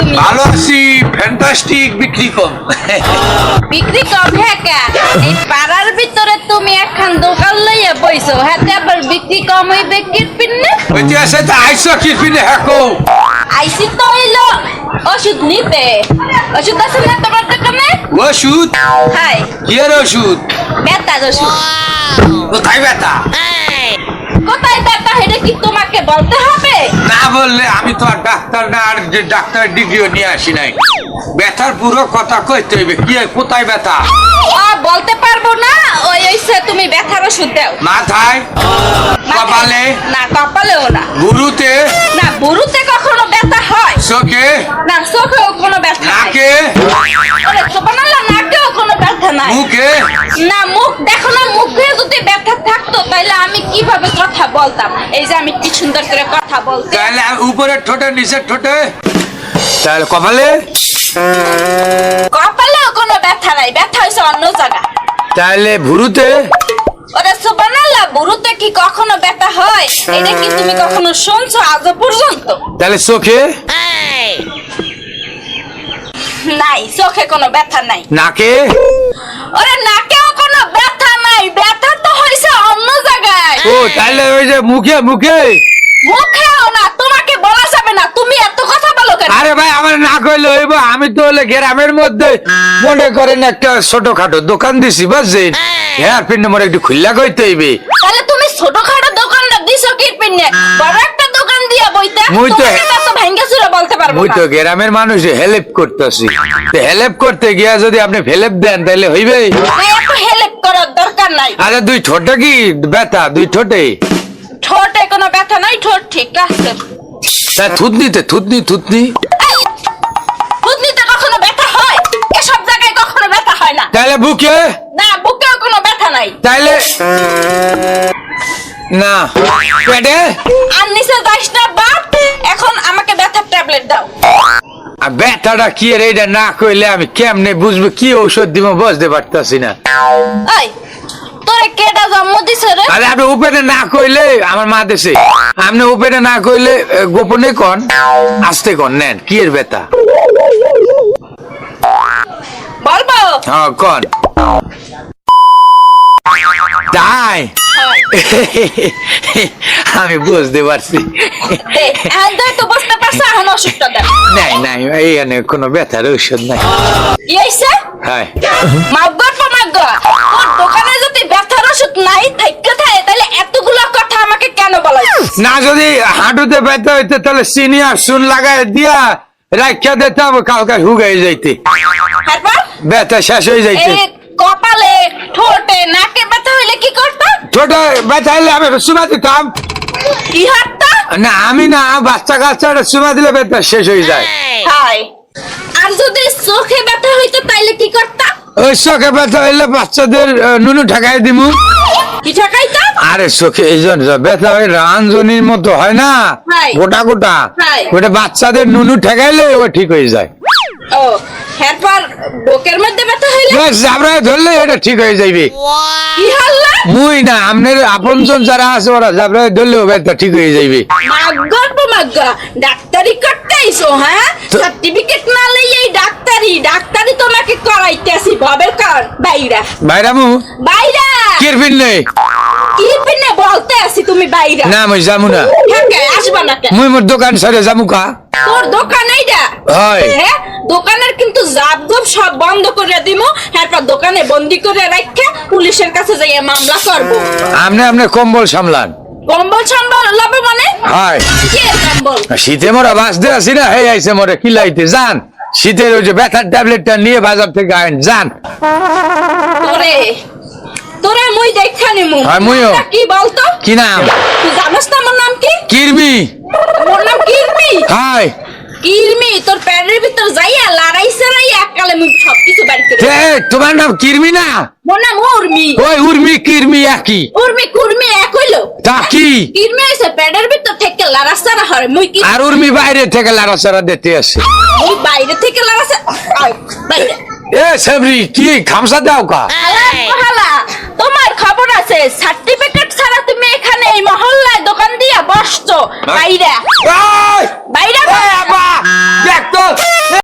তুমি? ভালো আছি ফ্যান্টাস্টিক বিক্রি কম বিক্রি কম হ্যাঁ এই পাড়ার ভিতরে তুমি একখান দোকান লইয়া বইছো হাতে আবার বিক্রি কম হইবে কিরপিন না? ওইতে আছে তো আইসো কি পিনে হ্যাকো আইসি তো হইল ওষুধ নিতে। ওষুধ আছে না তোমার দোকানে? ওষুধ? হাই। কি এর ওষুধ? বেতার ওষুধ। কোথায় ব্যথা কোথায় ব্যথা হেরে কি তোমাকে বলতে হবে? না বললে আমি তো আর ডাক্তার না আর যে ডাক্তার ডিগ্রিও নিয়ে আসি নাই। ব্যথার পুরো কথা কইতে হইবে। কি কোথায় ব্যথা? বলতে পারব না। ওই তুমি ব্যথার ওষুধ দাও। মাথায়? কপালে? না কপালেও না। গুরুতে? না বুড়ুতে কখনো ব্যথা হয়। চোখে? না চোখেও কোনো ব্যথা নাকে? ওরে ব্যথা নাই। মুখে? না মুখ দেখো না মুখে যদি ব্যথা থাকতো তাহলে আমি কীভাবে কথা বলতাম? এই যে আমি কি সুন্দর করে কথা বলতে তাহলে উপরে ঠোঁটে নিচে ঠোঁটে? তাহলে কপালে? কপালেও কোনো ব্যথা নাই ব্যথা হয়েছে অন্য জায়গা তাহলে ভুরুতে? ওরে সুবহানাল্লাহ বুড়ুতে কি কখনো ব্যথা হয়? এটা কি তুমি কখনো শুনছো আজ পর্যন্ত? তাহলে চোখে? নাই চোখে কোনো ব্যথা নাই। নাকে? ওরে নাকেও কোনো ব্যথা নাই ব্যথা তো হয়েছে অন্য জায়গায়। ও তাহলে ওই যে মুখে মুখে। মুখেও না তোমাকে বলা যাবে না তুমি এত কথা বলো কেন? আরে ভাই আমার না কইলে হইব আমি তো হলে গ্রামের মধ্যে মনে করেন একটা ছোটখাটো দোকান দিছি বুঝছেন? হ্যাঁ পিন নম্বর একটু খুল্লা কইতে হইবে। তাহলে তুমি ছোটখাটো দোকানটা দিছো কি পিনে? বড় একটা দোকান দিয়া বইতে মুই তো- তো ভাঙ্গা চুরা বলতে পারব মুই তো গ্রামের মানুষ হেল্প করতেছি। হেল্প করতে গিয়া যদি আপনি ফেলেপ দেন তাহলে হইবে হেল্প করার দরকার নাই। আচ্ছা দুই ঠোঁটে কি ব্যথা? দুই ঠোঁটে ঠোঁটে কোনো ব্যথা নাই ঠোঁট ঠিক আছে তা থুতনিতে থুতনি থুতনি। বুদ্ধিতে কখনো ব্যথা হয়? এসব জায়গায় কখনো ব্যথা হয় না। তাহলে বুকে? না বুকেও কোনো ব্যথা নাই। তাহলে না। পেটে? ব্যথাটা কি রে এটা না কইলে আমি কেমনে বুঝব? কি ঔষধ দিব বুঝতে পারতাছি না। এই তোরে কেডা জন্ম দিছে রে? আরে আপনি উপেনে না কইলে আমার মা দেশে। আপনি উপেনে না কইলে গোপনে কন আস্তে কন নেন কি এর ব্যথা? বলব হ্যাঁ কন। তাই? আমি বুঝতে পারছি। এখন তো বুঝতে পারছ এখন নাই নাই এইখানে কোনো ব্যথার ঔষধ নাই। কি হইছে হয়। মাগর মাগর তোর দোকানে যদি ব্যথার ওষুধ নাই থাকতে থাকে তাহলে এতগুলো কথা আমাকে কেন বলাই না যদি হাঁটুতে ব্যথা হইতে তাহলে চিনি সুন লাগাই দিয়া রাখিয়া দিতে হবে কালকে হুগাই যাইতে। ব্যথা শেষ হয়ে যাইতে। কপালে ঠোঁটে নাকে ব্যথা হইলে কি করতে? ছোট ব্যথা হইলে আমি সুমা দিতাম। কি হাঁটতা না আমি না বাচ্চা কাচ্চাটা সুমা দিলে ব্যথা শেষ হয়ে যায়। হায়। আর যদি চোখে ব্যথা হইতো তাইলে কি করতা ওই চোখে ব্যথা হইলে বাচ্চাদের নুনু ঠেকাই দিমু। কি ঠকাইতা আরে চোখে এই জন্য ব্যথা হয় রাঞ্জনির মতো হয় না? গোটা গোটা। ওটা বাচ্চাদের নুনু ঠেকাইলে ও ঠিক হয়ে যায়। ও এরপর বুকের মধ্যে ব্যথা হইলে? জাবরায় ধরলে এটা ঠিক হয়ে যাইবে। কি হল্লা মুই না আপনার আপনজন যারা আছে ওরা জাবরায় ধরলেও ব্যথা ঠিক হয়ে যাইবে। মাগর মাগর ডাক্তারি করতে আইছো হ্যাঁ? সার্টিফিকেট না লই এই ডাক্তারি ডাক্তারি তোমাকে করাইতে আসি ভবের কারণ বাইরা বাইরামু বাইরা! কিরফিন নেই কি পিনে বলতে আসি তুমি বাইরা। না মুই যামু না। হ্যাঁ আসবা না? মুই মোর দোকান সারে যামু কা। তোর দোকান এইটা হয়। হ্যাঁ দোকানের কিন্তু জাপ গপ সব বন্ধ করে দিমু। এরপর দোকানে বন্দি করে রাখে পুলিশের কাছে যাইয়ে মামলা করব। আপনি আপনি কম্বল সামলান। কম্বল মানে? হয়। কে কম্বল? শীতে মোরা বাঁচতে আছি না। হে আইছে মোরে কিলাইতে যান। শীতের ওই যে ব্যথার ট্যাবলেটটা নিয়ে বাজার থেকে আইন যান। তোরে তোরে মুই দেখা নিমু। হ্যাঁ, মুইও। কি বলতো? কি নাম? তুই জানিস না আমার নাম কি? কিরবি। মোর নাম কিরমি হাই কিরমি তোর প্যারের ভিতর যাইয়া লড়াই সারাই এককালে বাড়ি করে তোমার নাম কিরমি না? মোর নাম উর্মি। ওই উর্মি কিরমি একই। উর্মি কুর্মি এক হইল। তা কি? কিরমি হইছে প্যাডের ভিতর থেকে লড়া সারা হয় মুই কি আর উর্মি বাইরে থেকে লাড়াচাড়া দিতে আসে। মুই বাইরে থেকে লড়া সারা বাইরে। এ সেবরি কি খামসা দাও কা তোমার খবর আছে